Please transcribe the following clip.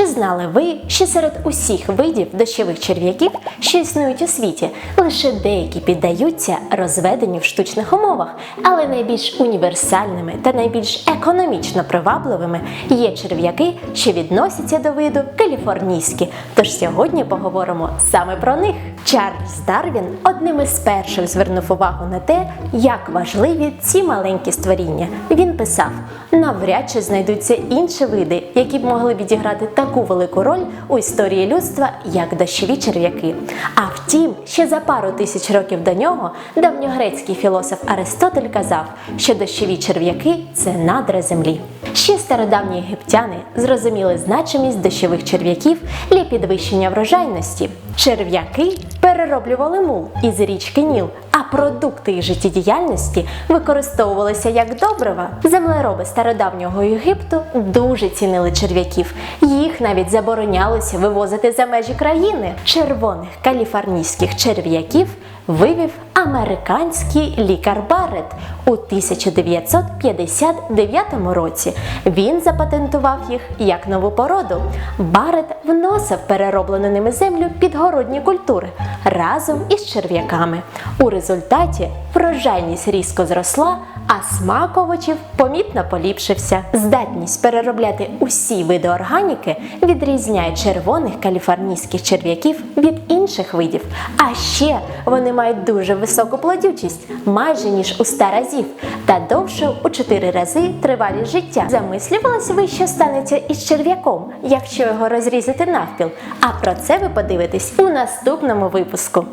Чи знали ви, що серед усіх видів дощових черв'яків, що існують у світі, лише деякі піддаються розведенню в штучних умовах, але найбільш універсальними та найбільш економічно привабливими є черв'яки, що відносяться до виду каліфорнійські. Тож сьогодні поговоримо саме про них. Чарльз Дарвін одним із перших звернув увагу на те, як важливі ці маленькі створіння. Він писав: навряд чи знайдуться інші види, які б могли відіграти таку велику роль у історії людства, як дощові черв'яки. А втім, ще за пару тисяч років до нього давньогрецький філософ Аристотель казав, що дощові черв'яки це надра землі. Ще стародавні єгиптяни зрозуміли значимість дощових черв'яків для підвищення врожайності. Черв'яки перероблювали мул із річки Ніл, продукти їх життєдіяльності використовувалися як добрива. Землероби стародавнього Єгипту дуже цінили черв'яків. Їх навіть заборонялося вивозити за межі країни. Червоних каліфорнійських черв'яків вивів американський лікар Баррет у 1959 році. Він запатентував їх як нову породу. Баррет вносив перероблену ними землю підгородні культури разом із черв'яками. У результаті врожайність різко зросла, а смак овочів помітно поліпшився. Здатність переробляти усі види органіки відрізняє червоних каліфорнійських черв'яків від інших видів. А ще вони мають дуже високу плодючість, майже ніж у 100 разів, та довше у 4 рази тривалість життя. Замислювалися ви, що станеться із черв'яком, якщо його розрізати навпіл. А про це ви подивитесь у наступному випуску.